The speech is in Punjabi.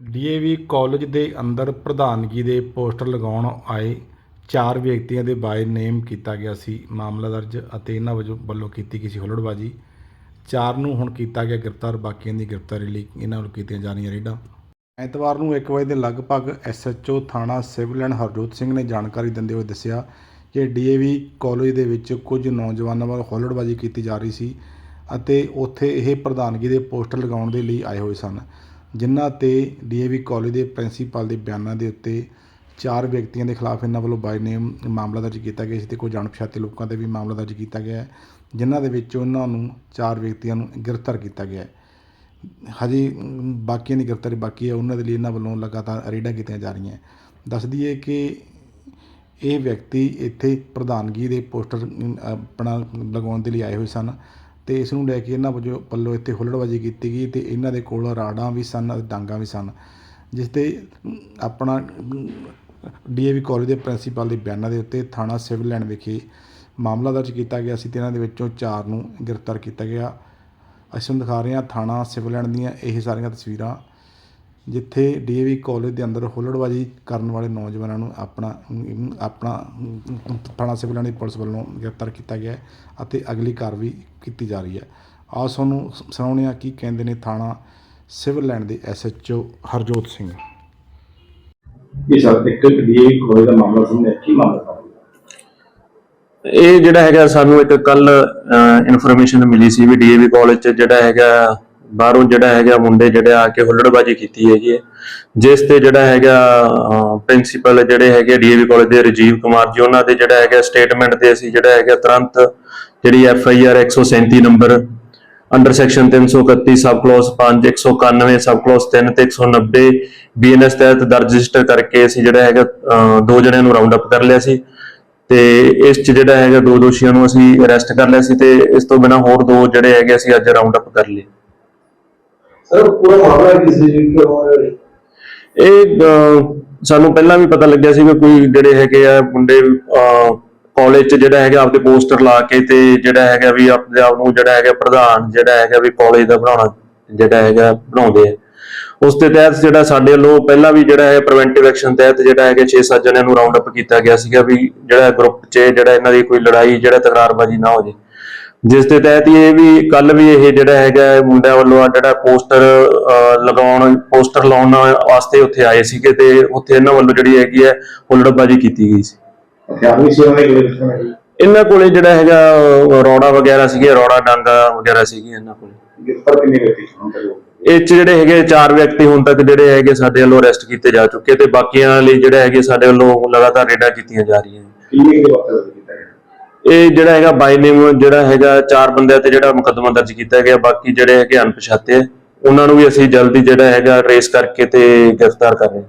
ਡੀਏਵੀ ਕਾਲਜ ਦੇ ਅੰਦਰ ਪ੍ਰਧਾਨਗੀ ਦੇ ਪੋਸਟਰ ਲਗਾਉਣ ਆਏ ਚਾਰ ਵਿਅਕਤੀਆਂ ਦੇ ਬਾਏ ਨੇਮ ਕੀਤਾ ਗਿਆ ਸੀ। ਮਾਮਲਾ ਦਰਜ ਅਤੇ ਇਹਨਾਂ ਵਜੋਂ ਵੱਲੋਂ ਕੀਤੀ ਗਈ ਸੀ ਹੁੱਲੜਬਾਜੀ। ਚਾਰ ਨੂੰ ਹੁਣ ਕੀਤਾ ਗਿਆ ਗ੍ਰਿਫਤਾਰ, ਬਾਕੀਆਂ ਦੀ ਗ੍ਰਿਫਤਾਰੀ ਲਈ ਇਹਨਾਂ ਵੱਲੋਂ ਕੀਤੀਆਂ ਜਾ ਰਹੀਆਂ ਰੇਡਾਂ। ਐਤਵਾਰ ਨੂੰ 1 ਵਜੇ ਦੇ ਲਗਭਗ ਐਸਐਚਓ ਥਾਣਾ ਸਿਵਲ ਐਂਡ ਹਰਜੋਤ ਸਿੰਘ ਨੇ ਜਾਣਕਾਰੀ ਦਿੰਦੇ ਹੋਏ ਦੱਸਿਆ ਕਿ ਡੀਏਵੀ ਕਾਲਜ ਦੇ ਵਿੱਚ ਕੁਝ ਨੌਜਵਾਨਾਂ ਵੱਲੋਂ ਹੁੱਲੜਬਾਜੀ ਕੀਤੀ ਜਾ ਰਹੀ ਸੀ ਅਤੇ ਉੱਥੇ ਇਹ ਪ੍ਰਧਾਨਗੀ ਦੇ ਪੋਸਟਰ ਲਗਾਉਣ ਦੇ ਲਈ ਆਏ ਹੋਏ ਸਨ। ਜਿਨ੍ਹਾਂ ਤੇ ਡੀਏਵੀ ਕਾਲਜ ਦੇ ਪ੍ਰਿੰਸੀਪਲ ਦੇ ਬਿਆਨਾਂ ਦੇ ਉੱਤੇ ਚਾਰ ਵਿਅਕਤੀਆਂ ਦੇ ਖਿਲਾਫ ਇਹਨਾਂ ਵੱਲੋਂ ਬਾਈ ਨੇਮ ਮਾਮਲਾ ਦਰਜ ਕੀਤਾ ਗਿਆ ਸੀ ਤੇ ਕੁਝ ਅਣਪਛਾਤੇ ਲੋਕਾਂ ਤੇ ਵੀ ਮਾਮਲਾ ਦਰਜ ਕੀਤਾ ਗਿਆ ਹੈ, ਜਿਨ੍ਹਾਂ ਦੇ ਵਿੱਚ ਉਹਨਾਂ ਨੂੰ ਚਾਰ ਵਿਅਕਤੀਆਂ ਨੂੰ ਗ੍ਰਿਫਤਾਰ ਕੀਤਾ ਗਿਆ ਹੈ। ਹਜੇ ਬਾਕੀਆਂ ਦੀ ਗ੍ਰਿਫਤਾਰੀ ਬਾਕੀ ਹੈ, ਉਹਨਾਂ ਦੇ ਲਈ ਇਹਨਾਂ ਵੱਲੋਂ ਲਗਾਤਾਰ ਰੇਡਾਂ ਕੀਤੀਆਂ ਜਾ ਰਹੀਆਂ ਦੱਸ ਦਈਏ ਕਿ ਇਹ ਵਿਅਕਤੀ ਇੱਥੇ ਪ੍ਰਧਾਨਗੀ ਦੇ ਪੋਸਟਰ ਆਪਣਾ ਲਗਾਉਣ ਦੇ ਲਈ ਆਏ ਹੋਏ ਸਨ। ਤੇ ਇਸ ਨੂੰ ਲੈ ਕੇ ਇਹਨਾਂ ਵਜੋਂ ਵੱਲੋਂ ਇੱਥੇ ਹੁੱਲੜਬਾਜੀ ਕੀਤੀ ਗਈ ਤੇ ਇਹਨਾਂ ਦੇ ਕੋਲ ਰਾੜਾਂ ਵੀ ਸਨ ਅਤੇ ਡਾਂਗਾਂ ਵੀ ਸਨ ਜਿਸ ਤੇ ਅਮ, ਆਪਣਾ ਡੀਏਵੀ ਕਾਲਜ ਦੇ ਪ੍ਰਿੰਸੀਪਲ ਦੇ ਬਿਆਨਾਂ ਦੇ ਉੱਤੇ ਥਾਣਾ ਸਿਵਲ ਲਾਈਨ ਵਿਖੇ ਮਾਮਲਾ ਦਰਜ ਕੀਤਾ ਗਿਆ ਸੀ ਤੇ ਇਹਨਾਂ ਦੇ ਵਿੱਚੋਂ ਚਾਰ ਨੂੰ ਗ੍ਰਿਫਤਾਰ ਕੀਤਾ ਗਿਆ। ਅਸੀਂ ਤੁਹਾਨੂੰ ਦਿਖਾ ਰਹੇ ਹਾਂ ਥਾਣਾ ਸਿਵਲ ਲਾਈਨ ਦੀਆਂ ਇਹ ਸਾਰੀਆਂ ਤਸਵੀਰਾਂ। ਜਿੱਥੇ ਡੀਏਵੀ ਕਾਲਜ ਦੇ ਅੰਦਰ ਹੁੱਲੜਬਾਜੀ ਕਰਨ ਵਾਲੇ ਨੌਜਵਾਨਾਂ ਨੂੰ ਆਪਣਾ ਆਪਣਾ ਥਾਣਾ ਸਿਵਲ ਲਾਈਨ ਦੀ ਪੁਲਿਸ ਵੱਲੋਂ ਗ੍ਰਿਫਤਾਰ ਕੀਤਾ ਗਿਆ ਅਤੇ ਅਗਲੀ ਕਾਰਵਾਈ ਕੀਤੀ ਜਾ ਰਹੀ ਹੈ। ਆਓ ਤੁਹਾਨੂੰ ਸੁਣਾਉਂਦੇ ਹਾਂ ਕੀ ਕਹਿੰਦੇ ਨੇ ਥਾਣਾ ਸਿਵਲ ਲਾਈਨ ਦੇ ਐਸਐਚਓ ਹਰਜੋਤ ਸਿੰਘ। ਇਹ ਸਰ ਇੱਕ ਡੀਏ ਕੋਲ ਦਾ ਮਾਮਲਾ ਸਾਹਮਣੇ ਕੀ ਮਾਮਲਾ ਹੈ? ਇਹ ਜਿਹੜਾ ਹੈਗਾ ਸਾਨੂੰ ਇੱਕ ਕੱਲ ਇਨਫੋਰਮੇਸ਼ਨ ਮਿਲੀ ਸੀ ਵੀ ਡੀਏਵੀ ਕਾਲਜ ਚ ਜਿਹੜਾ ਹੈਗਾ ਬਾਹਰੋਂ ਜਿਹੜਾ ਹੈਗਾ ਮੁੰਡੇ ਜਿਹੜੇ ਆ ਕੇ ਹੁੱਲੜਬਾਜੀ ਕੀਤੀ ਹੈਗੀ ਹੈ। ਜਿਸ ਤੇ ਜਿਹੜਾ ਹੈਗਾ ਪ੍ਰਿੰਸੀਪਲ ਜਿਹੜੇ ਹੈਗੇ ਡੀਏਵੀ ਕਾਲਜ ਦੇ ਰਜੀਵ ਕੁਮਾਰ ਜੀ, ਉਹਨਾਂ ਦੇ ਜਿਹੜਾ ਹੈਗਾ ਸਟੇਟਮੈਂਟ ਤੇ ਅਸੀਂ ਜਿਹੜਾ ਹੈਗਾ ਤੁਰੰਤ ਜਿਹੜੀ F I R 137 number under section 331 sub clause 5 191 sub clause 3 ਤੇ 190 ਬੀਐਨਐਸ ਤਹਿਤ ਦਰਜ ਰਜਿਸਟਰ ਕਰਕੇ ਅਸੀਂ ਜਿਹੜਾ ਹੈਗਾ ਦੋ ਜਣਿਆਂ ਨੂੰ ਰਾਉਂਡ ਅਪ ਕਰ ਲਿਆ ਸੀ। ਤੇ ਇਸ ਚ ਜਿਹੜਾ ਹੈਗਾ ਦੋ ਦੋਸ਼ੀਆਂ ਨੂੰ ਅਸੀਂ ਅਰੈਸਟ ਕਰ ਲਿਆ ਸੀ ਤੇ ਇਸ ਤੋਂ ਬਿਨਾ ਹੋਰ ਦੋ ਜਿਹੜੇ ਹੈਗੇ ਅਸੀਂ ਅੱਜ ਰਾਉਂਡ ਅਪ ਕਰ ਲਏ। ਸਰ ਪੂਰਾ ਮਾਮਲਾ ਕਿਸ ਜੀ? ਕਿ ਇਹ ਅਹ, ਸਾਨੂੰ ਪਹਿਲਾਂ ਵੀ ਪਤਾ ਲੱਗਿਆ ਸੀ ਵੀ ਕੋਈ ਜਿਹੜੇ ਹੈਗੇ ਆ ਮੁੰਡੇ ਕਾਲਜ ਚ ਜਿਹੜਾ ਹੈਗਾ ਆਪਦੇ ਪੋਸਟਰ ਲਾ ਕੇ ਤੇ ਜਿਹੜਾ ਹੈਗਾ ਵੀ ਆਪਣੇ ਆਪ ਨੂੰ ਜਿਹੜਾ ਹੈਗਾ ਪ੍ਰਧਾਨ ਜਿਹੜਾ ਹੈਗਾ ਵੀ ਕਾਲਜ ਦਾ ਬਣਾਉਣਾ ਜਿਹੜਾ ਹੈਗਾ ਬਣਾਉਂਦੇ ਆ। ਉਸ ਦੇ ਤਹਿਤ ਜਿਹੜਾ ਸਾਡੇ ਵੱਲੋਂ ਪਹਿਲਾਂ ਵੀ ਜਿਹੜਾ ਹੈ ਪ੍ਰੀਵੈਂਟਿਵ ਐਕਸ਼ਨ ਤਹਿਤ ਜਿਹੜਾ ਹੈਗਾ 6-7 ਜਣਿਆਂ ਨੂੰ ਰਾਉਂਡ ਅਪ ਕੀਤਾ ਗਿਆ ਸੀਗਾ ਵੀ ਜਿਹੜਾ ਗਰੁੱਪ 'ਚ ਜਿਹੜਾ ਇਹਨਾਂ ਦੀ ਕੋਈ ਲੜਾਈ ਜਿਹੜਾ ਤਕਰਾਰਬਾਜ਼ੀ ਨਾ ਹੋ ਜੇ। ਜਿਸ ਦੇ ਤਹਿਤ ਇਹ ਵੀ ਕੱਲ ਵੀ ਇਹ ਜਿਹੜਾ ਹੈਗਾ ਮੁੰਡਿਆਂ ਵੱਲੋਂ ਆ ਜਿਹੜਾ ਪੋਸਟਰ ਲਗਾਉਣ ਪੋਸਟਰ ਲਾਉਣ ਵਾਸਤੇ ਉੱਥੇ ਆਏ ਸੀਗੇ ਤੇ ਉੱਥੇ ਇਹਨਾਂ ਵੱਲੋਂ ਜਿਹੜੀ ਹੈਗੀ ਹੈ ਹੁੱਲੜਬਾਜ਼ੀ ਕੀਤੀ ਗਈ ਸੀ। ਇਹਨਾਂ ਕੋਲੇ ਜਿਹੜਾ ਹੈਗਾ ਰੌੜਾ ਵਗੈਰਾ ਸੀਗੇ ਰੌੜਾ ਡਾਂਗਾ ਵਗੈਰਾ ਸੀਗੀ ਇਹਨਾਂ ਕੋਲੇ। ਇਹ ਚ ਜਿਹੜੇ ਹੈਗੇ ਚਾਰ ਵਿਅਕਤੀ ਹੁਣ ਤੱਕ ਜਿਹੜੇ ਹੈਗੇ ਸਾਡੇ ਵੱਲੋਂ ਅਰੈਸਟ ਕੀਤੇ ਜਾ ਚੁੱਕੇ ਤੇ ਬਾਕੀਆਂ ਲਈ ਜਿਹੜੇ ਹੈਗੇ ਸਾਡੇ ਵੱਲੋਂ ਲਗਾਤਾਰ ਰੇਡਾਂ ਕੀਤੀਆਂ ਜਾ ਰਹੀਆਂ। ਕਿੰਨੇ ਵਕਤ ਇਹ ਜਿਹੜਾ ਹੈਗਾ ਬਾਈ ਨੇਮ ਜਿਹੜਾ ਹੈਗਾ ਚਾਰ ਬੰਦਿਆਂ ਤੇ ਜਿਹੜਾ ਮੁਕੱਦਮਾ ਦਰਜ ਕੀਤਾ ਗਿਆ ਬਾਕੀ ਜਿਹੜੇ ਹੈਗੇ ਅਣਪਛਾਤੇ ਆ, ਉਹਨਾਂ ਨੂੰ ਵੀ ਅਸੀਂ ਜਲਦੀ ਜਿਹੜਾ ਹੈਗਾ ਟ੍ਰੇਸ ਕਰਕੇ ਤੇ ਗ੍ਰਿਫਤਾਰ ਕਰ ਰਹੇ ਹਾਂ।